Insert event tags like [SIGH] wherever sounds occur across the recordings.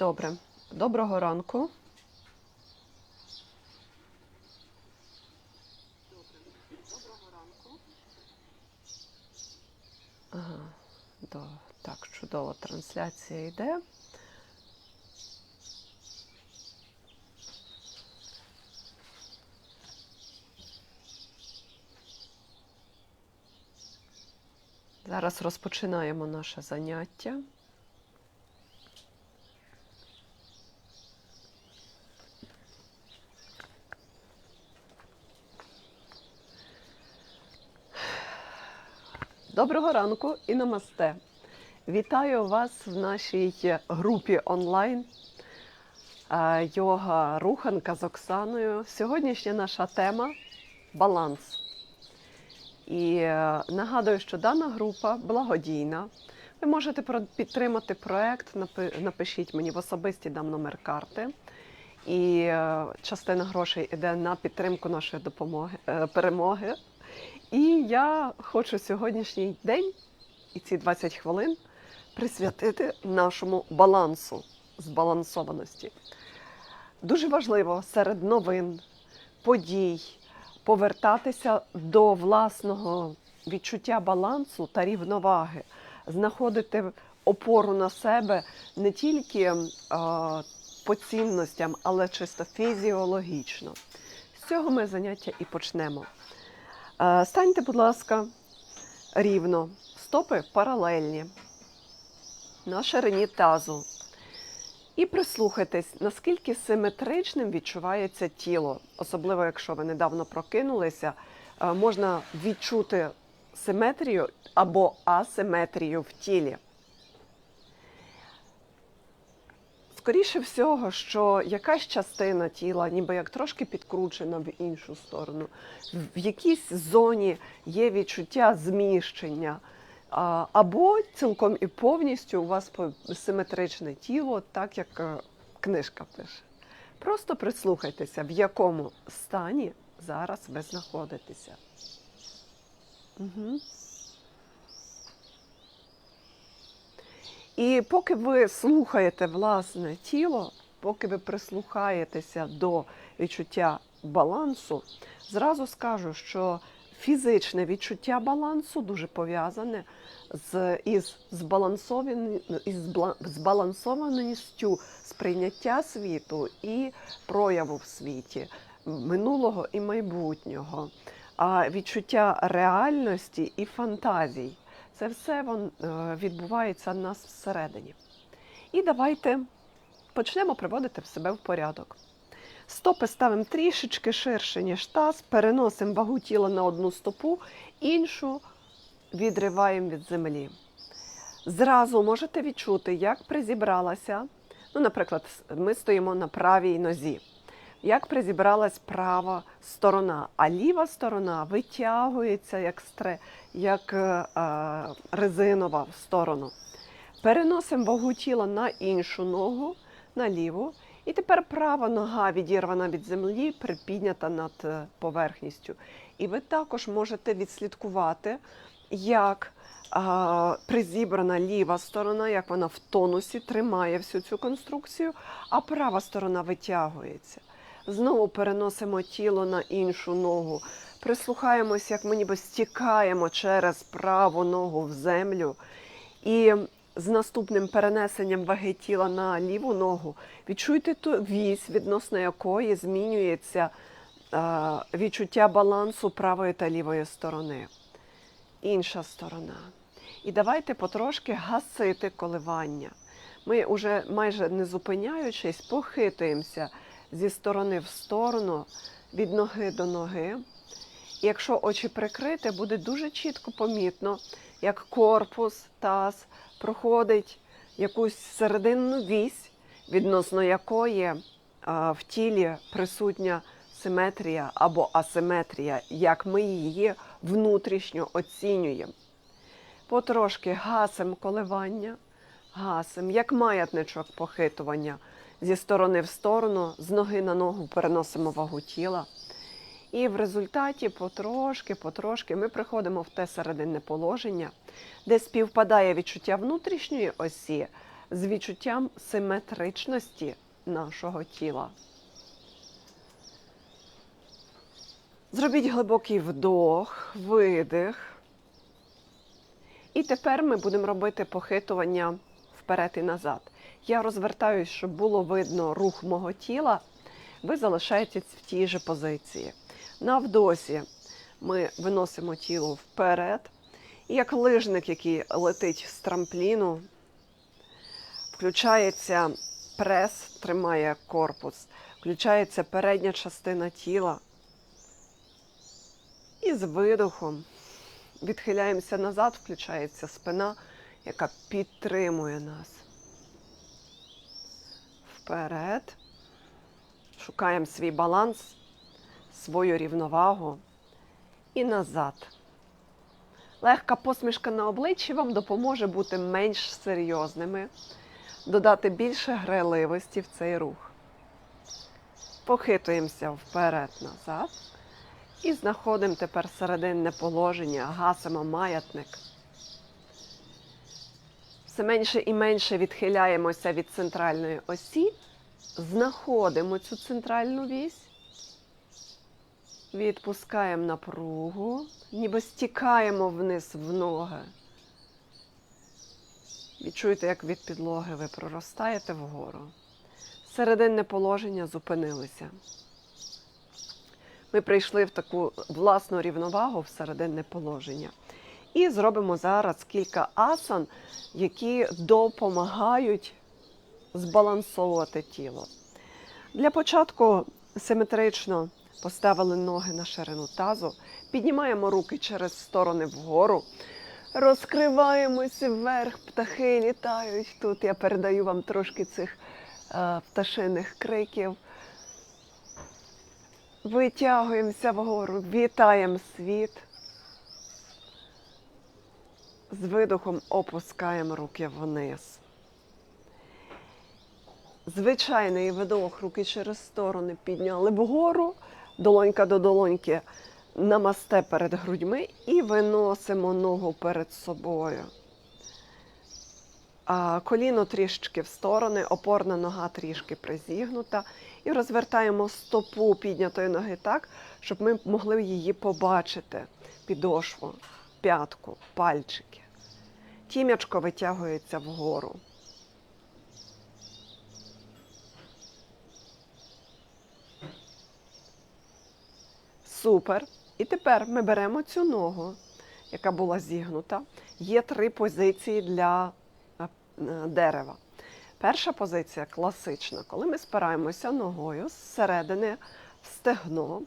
Добре. Доброго ранку. Ага, до, так, чудово, трансляція йде. Зараз розпочинаємо наше заняття. Доброго ранку і намасте. Вітаю вас в нашій групі онлайн йога руханка з Оксаною. Сьогоднішня наша тема баланс. І е, нагадую, що дана група благодійна. Ви можете підтримати проект, напишіть мені в особисті дам номер карти. І е, частина грошей йде на підтримку нашої допомоги, е, перемоги. І я хочу сьогоднішній день і ці 20 хвилин присвятити нашому балансу, збалансованості. Дуже важливо серед новин, подій повертатися до власного відчуття балансу та рівноваги, знаходити опору на себе не тільки е, по цінностям, але чисто фізіологічно. З цього ми заняття і почнемо. Е, Станьте, будь ласка, рівно, стопи паралельні на ширині тазу. І прислухайтесь, наскільки симетричним відчувається тіло, особливо якщо ви недавно прокинулися, е, можна відчути симетрію або асиметрію в тілі. Скоріше всього, що якась частина тіла, ніби як трошки підкручена в іншу сторону, в якійсь зоні є відчуття зміщення, або цілком і повністю у вас симетричне тіло, так як е, книжка пише. Просто прислухайтеся, в якому стані зараз ви знаходитеся. Угу. І поки ви слухаєте власне тіло, поки ви прислухаєтеся до відчуття балансу, зразу скажу, що фізичне відчуття балансу дуже пов'язане з із збалансован- із збалансованістю сприйняття світу і прояву в світі минулого і майбутнього, а відчуття реальності і фантазій. Це все е, відбувається в нас всередині. І давайте почнемо приводити в себе в порядок. Стопи ставимо трішечки ширше, ніж таз, переносимо вагу тіла на одну стопу, іншу відриваємо від землі. Зразу можете відчути, як призібралася. Ну, наприклад, ми стоїмо на правій нозі. Як призібралась права сторона, а ліва сторона витягується як, стре, як е, е, резинова в сторону. Переносимо вагу тіла на іншу ногу, на ліву. І тепер права нога відірвана від землі, припіднята над е, поверхністю. І ви також можете відслідкувати, як а, призібрана ліва сторона, як вона в тонусі тримає всю цю конструкцію, а права сторона витягується. Знову переносимо тіло на іншу ногу. Прислухаємось, як ми ніби стікаємо через праву ногу в землю. І з наступним перенесенням ваги тіла на ліву ногу відчуйте ту вісь, відносно якої змінюється відчуття балансу правої та лівої сторони. Інша сторона. І давайте потрошки гасити коливання. Ми вже майже не зупиняючись, похитуємося зі сторони в сторону, від ноги до ноги. Якщо очі прикрити, буде дуже чітко помітно, як корпус, таз проходить якусь серединну вісь, відносно якої в тілі присутня симетрія або асиметрія, як ми її внутрішньо оцінюємо. Потрошки гасимо коливання, гасимо, як маятничок похитування зі сторони в сторону, з ноги на ногу переносимо вагу тіла. І в результаті потрошки, потрошки ми приходимо в те серединне положення, де співпадає відчуття внутрішньої осі з відчуттям симетричності нашого тіла. Зробіть глибокий вдох, видих. І тепер ми будемо робити похитування вперед і назад. Я розвертаюсь, щоб було видно рух мого тіла. Ви залишаєтесь в тій же позиції. На вдосі ми виносимо тіло вперед. І як лижник, який летить з трампліну, включається прес, тримає корпус, включається передня частина тіла. І з видохом відхиляємося назад, включається спина, яка підтримує нас. Вперед. Шукаємо свій баланс, свою рівновагу і назад. Легка посмішка на обличчі вам допоможе бути менш серйозними, додати більше грайливості в цей рух. Похитуємося вперед-назад. І знаходимо тепер серединне положення, гасимо маятник. Все менше і менше відхиляємося від центральної осі, знаходимо цю центральну вісь, відпускаємо напругу, ніби стікаємо вниз в ноги. Відчуєте, як від підлоги ви проростаєте вгору. Серединне положення зупинилися. Ми прийшли в таку власну рівновагу в серединне положення. І зробимо зараз кілька асан, які допомагають збалансовувати тіло. Для початку симетрично поставили ноги на ширину тазу, піднімаємо руки через сторони вгору, розкриваємося вверх, птахи літають. Тут я передаю вам трошки цих е, пташиних криків. Витягуємося вгору, вітаємо світ. З видохом опускаємо руки вниз. Звичайний видох, руки через сторони підняли вгору, долонька до долоньки намасте перед грудьми і виносимо ногу перед собою. Коліно трішки в сторони, опорна нога трішки призігнута. І розвертаємо стопу піднятої ноги так, щоб ми могли її побачити. Підошву, п'ятку, пальчики. Тім'ячко витягується вгору. Супер. І тепер ми беремо цю ногу, яка була зігнута. Є три позиції для е, е, дерева. Перша позиція класична, коли ми спираємося ногою зсередини в стегно,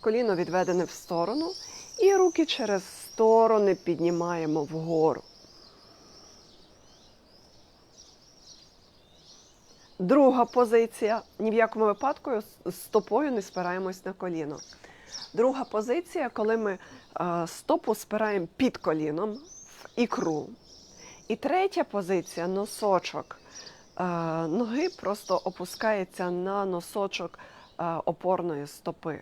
коліно відведене в сторону, і руки через сторони піднімаємо вгору. Друга позиція. Ні в якому випадку стопою не спираємось на коліно. Друга позиція, коли ми е, стопу спираємо під коліном в ікру. І третя позиція носочок е, ноги просто опускається на носочок е, опорної стопи.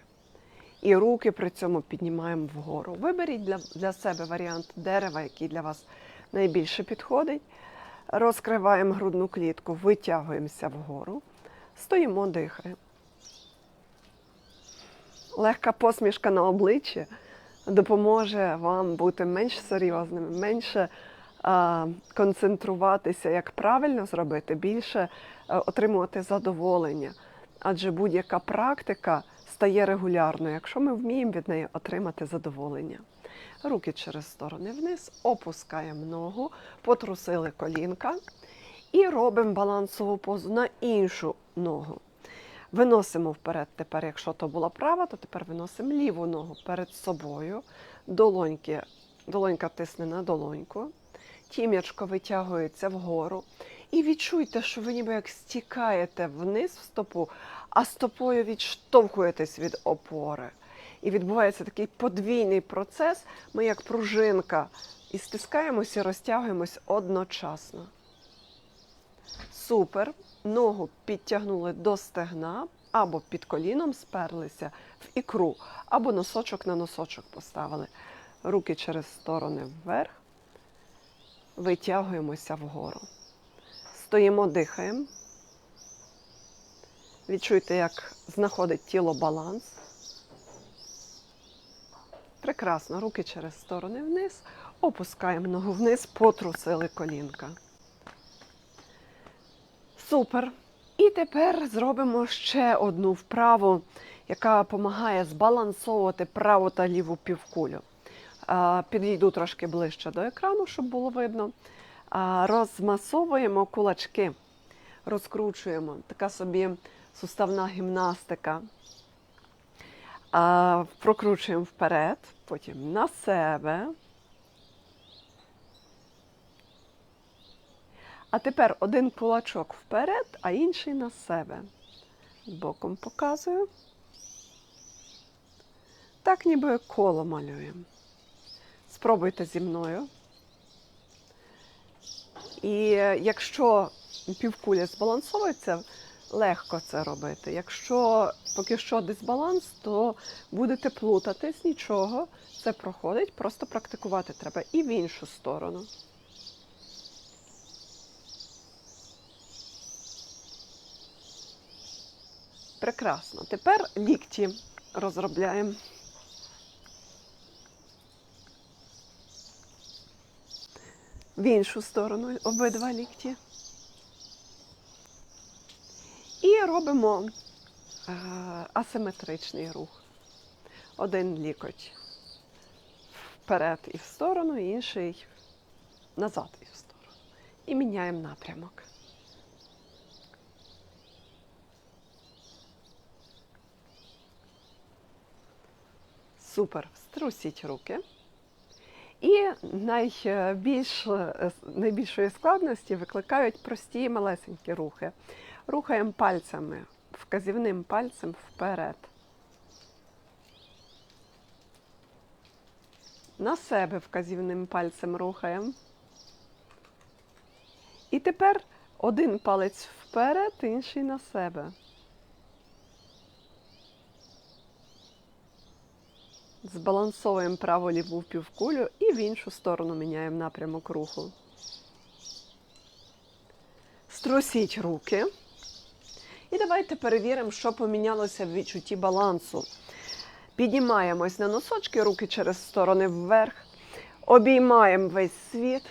І руки при цьому піднімаємо вгору. Виберіть для, для себе варіант дерева, який для вас найбільше підходить. Розкриваємо грудну клітку, витягуємося вгору, стоїмо, дихаємо. Легка посмішка на обличчі допоможе вам бути менш серйозними, менше а, концентруватися, як правильно зробити, більше а, отримувати задоволення. Адже будь-яка практика стає регулярною, якщо ми вміємо від неї отримати задоволення. Руки через сторони вниз, опускаємо ногу, потрусили колінка і робимо балансову позу на іншу ногу. Виносимо вперед тепер, якщо то була права, то тепер виносимо ліву ногу перед собою. Долоньки, долонька тисне на долоньку. Тім'ячко витягується вгору. І відчуйте, що ви ніби як стікаєте вниз в стопу, а стопою відштовхуєтесь від опори. І відбувається такий подвійний процес. Ми, як пружинка, і стискаємося, і розтягуємось одночасно. Супер. Ногу підтягнули до стегна, або під коліном сперлися в ікру, або носочок на носочок поставили. Руки через сторони вверх, витягуємося вгору. Стоїмо, дихаємо. Відчуйте, як знаходить тіло баланс. Прекрасно. Руки через сторони вниз. Опускаємо ногу вниз, потрусили колінка. Супер. І тепер зробимо ще одну вправу, яка допомагає збалансовувати праву та ліву півкулю. Підійду трошки ближче до екрану, щоб було видно. Розмасовуємо кулачки, розкручуємо. Така собі суставна гімнастика. А, Прокручуємо вперед, потім на себе. А тепер один кулачок вперед, а інший на себе. Боком показую. Так ніби коло малюємо. Спробуйте зі мною. І якщо півкуля збалансовується, легко це робити. Якщо поки що дисбаланс, то будете плутатись, нічого. Це проходить, просто практикувати треба і в іншу сторону. Прекрасно. Тепер лікті розробляємо. В іншу сторону обидва лікті. І робимо е, асиметричний рух. Один лікоть вперед і в сторону, інший назад і в сторону. І міняємо напрямок. Супер. Струсіть руки. І найбільш, найбільшої складності викликають прості малесенькі рухи. Рухаємо пальцями, вказівним пальцем вперед. На себе вказівним пальцем рухаємо. І тепер один палець вперед, інший на себе. Збалансовуємо праву ліву півкулю і в іншу сторону міняємо напрямок руху. Струсіть руки. І давайте перевіримо, що помінялося в відчутті балансу. Піднімаємось на носочки, руки через сторони вверх. Обіймаємо весь світ.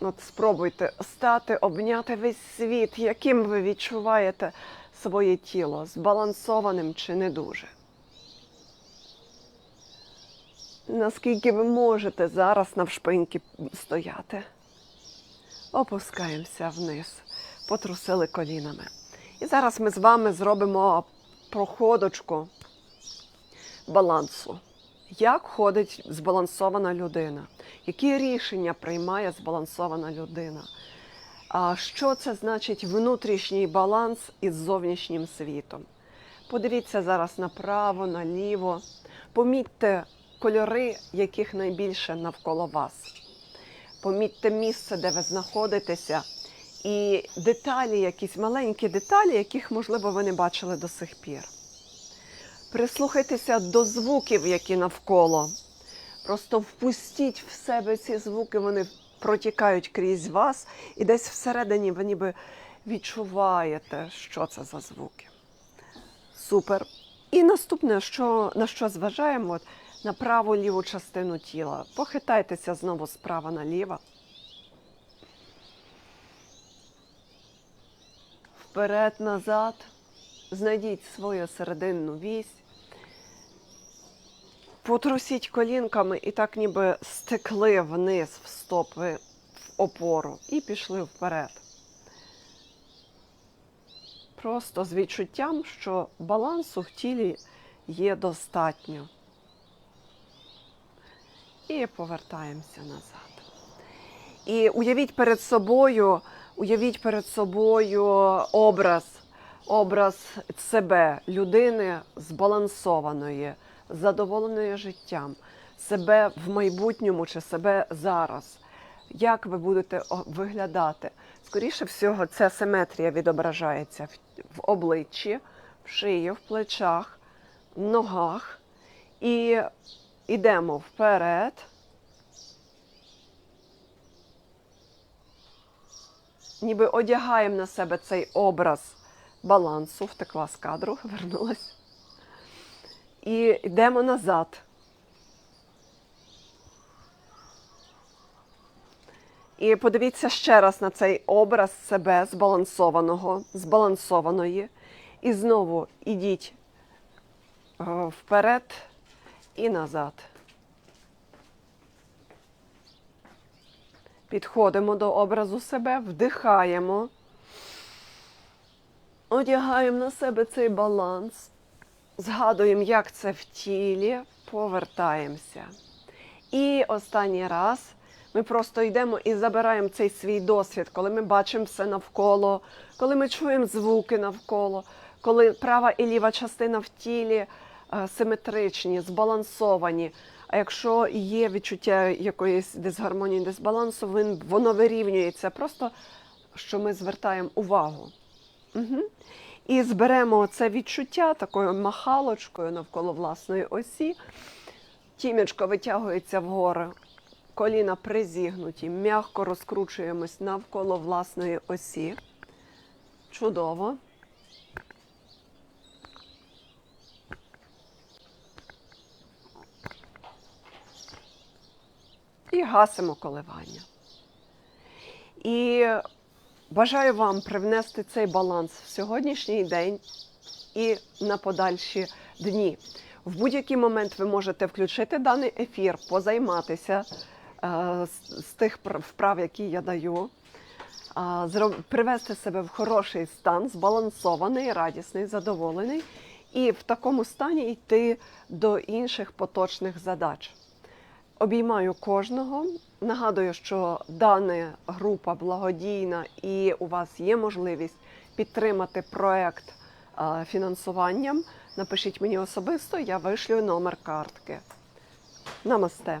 От спробуйте стати, обняти весь світ, яким ви відчуваєте своє тіло, збалансованим чи не дуже. Наскільки ви можете зараз навшпиньки стояти. Опускаємося вниз, потрусили колінами. І зараз ми з вами зробимо проходочку балансу. Як ходить збалансована людина? Які рішення приймає збалансована людина? А що це значить внутрішній баланс із зовнішнім світом? Подивіться зараз направо, наліво. Помітьте кольори, яких найбільше навколо вас. Помітьте місце, де ви знаходитеся, і деталі, якісь маленькі деталі, яких, можливо, ви не бачили до сих пір. Прислухайтеся до звуків, які навколо. Просто впустіть в себе ці звуки, вони протікають крізь вас, і десь всередині ви ніби відчуваєте, що це за звуки. Супер. І наступне, що, на що зважаємо, от, на праву ліву частину тіла. Похитайтеся знову справа наліво. Вперед, назад. Знайдіть свою серединну вісь. Потрусіть колінками і так ніби стекли вниз в стопи в опору і пішли вперед. Просто з відчуттям, що балансу в тілі є достатньо. І повертаємося назад. І уявіть перед собою, уявіть перед собою образ, образ себе, людини збалансованої, задоволеної життям, себе в майбутньому чи себе зараз. Як ви будете виглядати? Скоріше всього, ця симетрія відображається в, обличчі, в шиї, в плечах, в ногах. І йдемо вперед. Ніби одягаємо на себе цей образ балансу, втекла з кадру, [LAUGHS] вернулась. І йдемо назад. І подивіться ще раз на цей образ себе збалансованого, збалансованої. І знову ідіть е, вперед і назад. Підходимо до образу себе, вдихаємо, одягаємо на себе цей баланс, згадуємо, як це в тілі, повертаємося. І останній раз ми просто йдемо і забираємо цей свій досвід, коли ми бачимо все навколо, коли ми чуємо звуки навколо, коли права і ліва частина в тілі е, симетричні, збалансовані. А якщо є відчуття якоїсь дисгармонії, дисбалансу, він, воно вирівнюється. Просто що ми звертаємо увагу. Угу. І зберемо це відчуття такою махалочкою навколо власної осі. Тімечко витягується вгору, коліна призігнуті, м'яко розкручуємось навколо власної осі. Чудово. Гасимо коливання. І бажаю вам привнести цей баланс в сьогоднішній день і на подальші дні. В будь-який момент ви можете включити даний ефір, позайматися е, з, тих вправ, які я даю, зроб- привести себе в хороший стан, збалансований, радісний, задоволений, і в такому стані йти до інших поточних задач. Обіймаю кожного. Нагадую, що дана група благодійна і у вас є можливість підтримати проект е, фінансуванням. Напишіть мені особисто, я вишлю номер картки. Намасте.